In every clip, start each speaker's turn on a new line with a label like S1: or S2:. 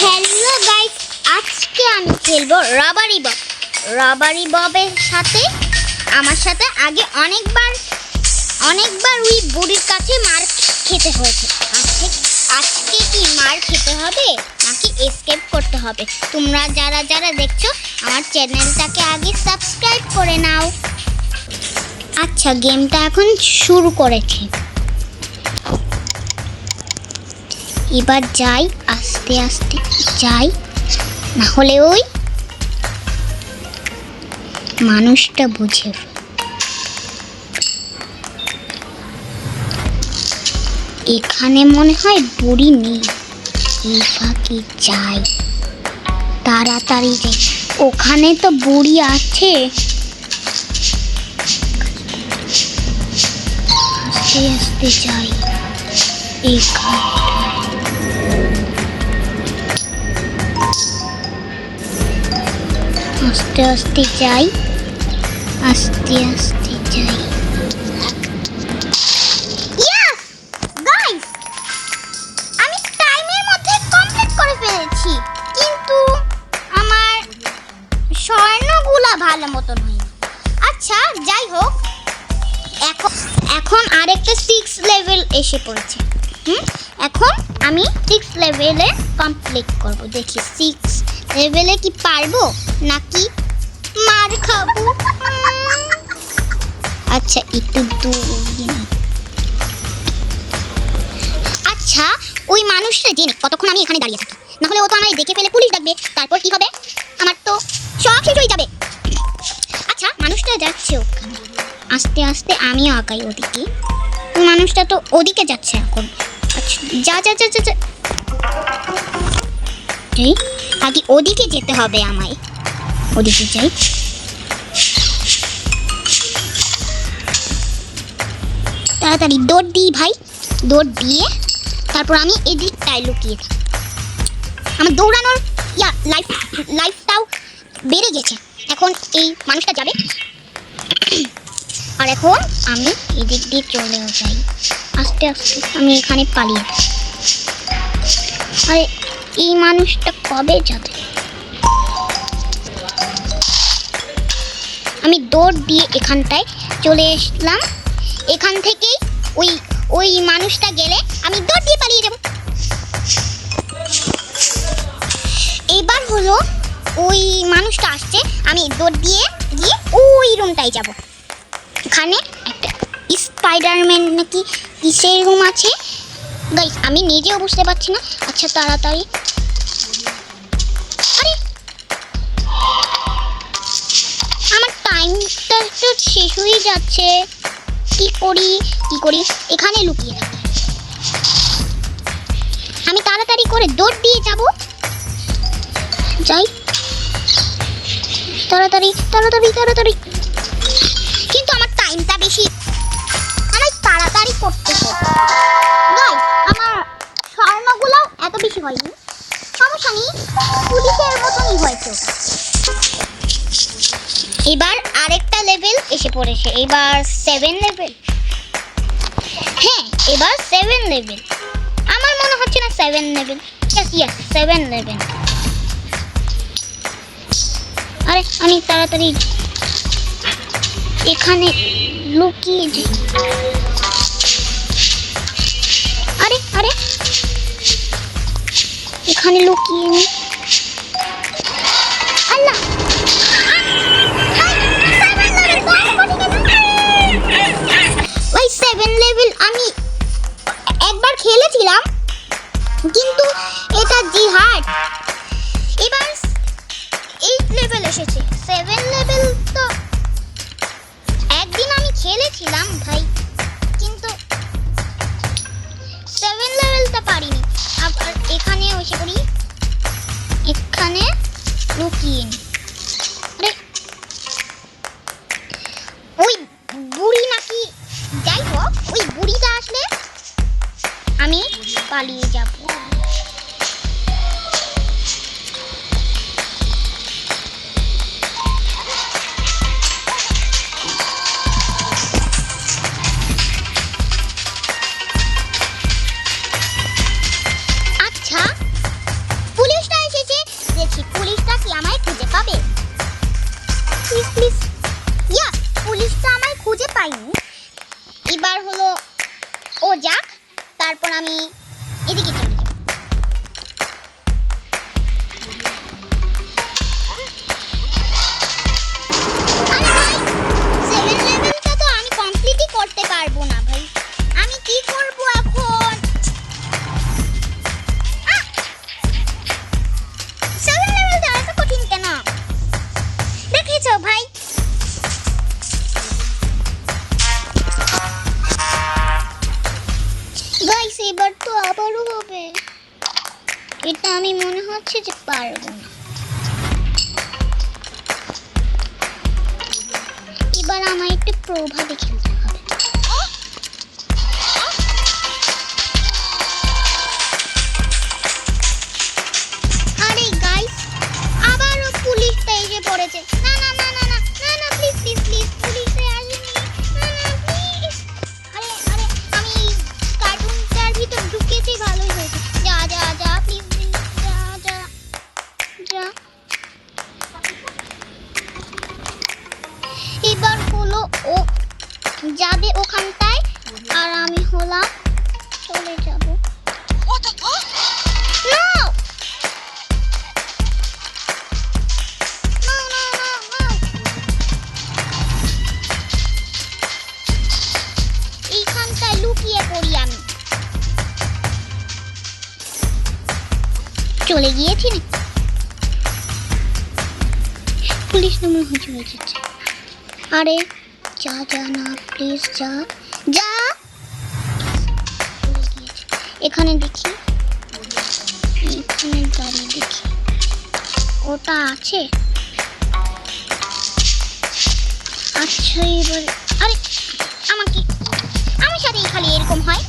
S1: Hello guys আজকে আমি খেলব রাবারি বব। রাবারি ববের সাথে, আমার সাথে আগে অনেকবার অনেকবার ওই বুড়ির কাছে মার খেতে হয়েছে। আজকে আজকে কি মার খেতে হবে নাকি এসকেপ করতে হবে? তোমরা যারা যারা দেখছ, আমার চ্যানেলটাকে আগে সাবস্ক্রাইব করে নাও। আচ্ছা গেমটা এখন শুরু করেছে এবার যাই, আস্তে আস্তে যাই। না হলে ওই মানুষটা বুঝে এখানে মনে হয় বুড়ি নেই। এই যাই। তাড়াতাড়ি যাই। ওখানে তো বুড়ি আছে। আস্তে আস্তে যাই। এখানে আস্তে আস্তে যাই। আস্তে আস্তে যাই! আমি টাইমের মধ্যে কমপ্লিট করে ফেলেছি, কিন্তু আমার স্বর্ণগুলা ভালো মতন আচ্ছা যাই হোক, এখন এখন আরেকটা সিক্স লেভেল এসে পড়েছে। হুম? এখন আমি সিক্স লেভেলে কমপ্লিট করব। দেখি সিক্স লেভেলে কি পারব? নাকি মার খাব? আচ্ছা একটু আচ্ছা ওই মানুষটা জেনে কতক্ষণ আমি এখানে দাঁড়িয়ে থাকি? না হলে ও তো আমায় দেখে ফেলে পুলিশ ডাকবে। তারপর কি হবে? আমার তো সব শেষ হয়ে যাবে। আচ্ছা মানুষটা যাচ্ছে ওখানে। আস্তে আস্তে আমিও আঁকাই ওদিকে। মানুষটা তো ওদিকে যাচ্ছে এখন। আচ্ছা যা যা যা যা যা। আগে ওদিকে যেতে হবে আমায়। ওদিকে যাই। তাড়াতাড়ি দৌড় দিই ভাই। দৌড় দিয়ে তারপর আমি এদিকটায় লুকিয়ে আমার দৌড়ানোর ইয়া লাইফ লাইফটাও বেড়ে গেছে। এখন এই মানুষটা যাবে। আর এখন আমি এদিক দিয়ে চলেও যাই। আস্তে আস্তে আমি এখানে পালিয়ে। আরে এই মানুষটা কবে যাবে? আমি দৌড় দিয়ে এখানটায় চলে আসলাম এখান থেকেই ওই ওই মানুষটা গেলে আমি দৌড় দিয়ে পালিয়ে যাব। এবার হলো ওই মানুষটা আসছে, আমি দৌড় দিয়ে গিয়ে ওই রুমটায় যাব। এখানে একটা স্পাইডারম্যান নাকি কিসের রুম আছে? গাইস আমি নিজেও বুঝতে পারছি না। আচ্ছা তাড়াতাড়ি টাইমটা তো শেষ হয়ে যাচ্ছে। কি করি কি করি, এখানে লুকিয়ে আমি তাড়াতাড়ি করে দৌড় দিয়ে যাব। যাই। তাড়াতাড়ি তাড়াতাড়ি তাড়াতাড়ি। কিন্তু আমার টাইমটা বেশি। আমার তাড়াতাড়ি করতে হবে। আমার স্বর্ণগুলো এত বেশি হয়নি। সমস্যা নেই। পুলিশের মতনই হয়েছে এবার লেভেল এসে পড়েছে। এবার সেভেন লেভেল হ্যাঁ এবার সেভেন লেভেল আমার মনে হচ্ছে না seven level yes yes seven level আরে, আমি তাড়াতাড়ি এখানে লুকিয়ে যাই। আরে আরে। এখানে লুকিয়ে নি। কিন্তু এটা জি জিহাদ। এবার এইট লেভেল এসেছে। সেভেন লেভেল তো একদিন আমি খেলেছিলাম ভাই, কিন্তু সেভেন লেভেলটা পারিনি। আবার এখানে এসে করি এখানে লুকিয়ে নি। প্লিজ প্লিজ ইয়া, পুলিশ তো আমায় খুঁজে পাইনি এবার হলো ও যাক, তারপর আমি এদিকে এটা আমি মনে হচ্ছে যে পারব না। এবার আমার একটু প্রভাবে খেলতে গিয়েছি পুলিশ নামে যাচ্ছে আরে, যা যা না প্লিজ যা যা। এখানে দেখি, এখানে দাঁড়িয়ে দেখি। ওটা আছে? আচ্ছা এবার আরে, আমাকে আমার সাথেই খালি, এরকম হয়।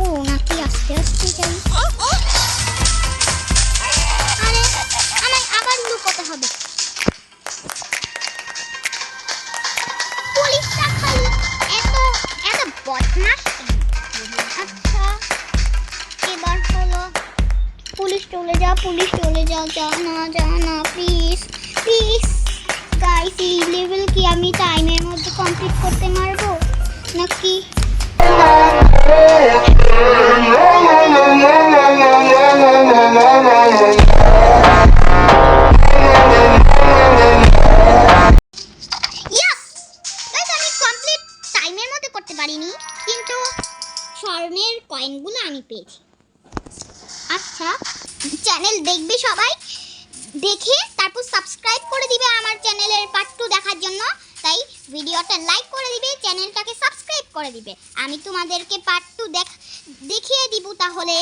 S1: যাব নাকি আস্তে আস্তে যাই? আরে, আমায় আবার লুকোতে হবে। পুলিশটা খালি এত এত বদমাস? আচ্ছা এবার হলো পুলিশ চলে যা পুলিশ চলে যা যা না যা না প্লিজ প্লিজ গাইস এই লেভেল কি আমি টাইমের মধ্যে কমপ্লিট করতে পারব? নাকি পারিনি, কিন্তু স্বর্ণের কয়েনগুলো আমি পেয়েছি। আচ্ছা চ্যানেল দেখবে সবাই। দেখে তারপর সাবস্ক্রাইব করে দিবে আমার চ্যানেলের পার্ট টু দেখার জন্য। তাই ভিডিওটা লাইক দিবে। আমি তোমাদেরকে পার্ট টু দেখ, দেখিয়ে দিব তাহলে।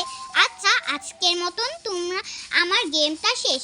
S1: আচ্ছা আজকের মতন তোমরা, আমার গেমটা শেষ।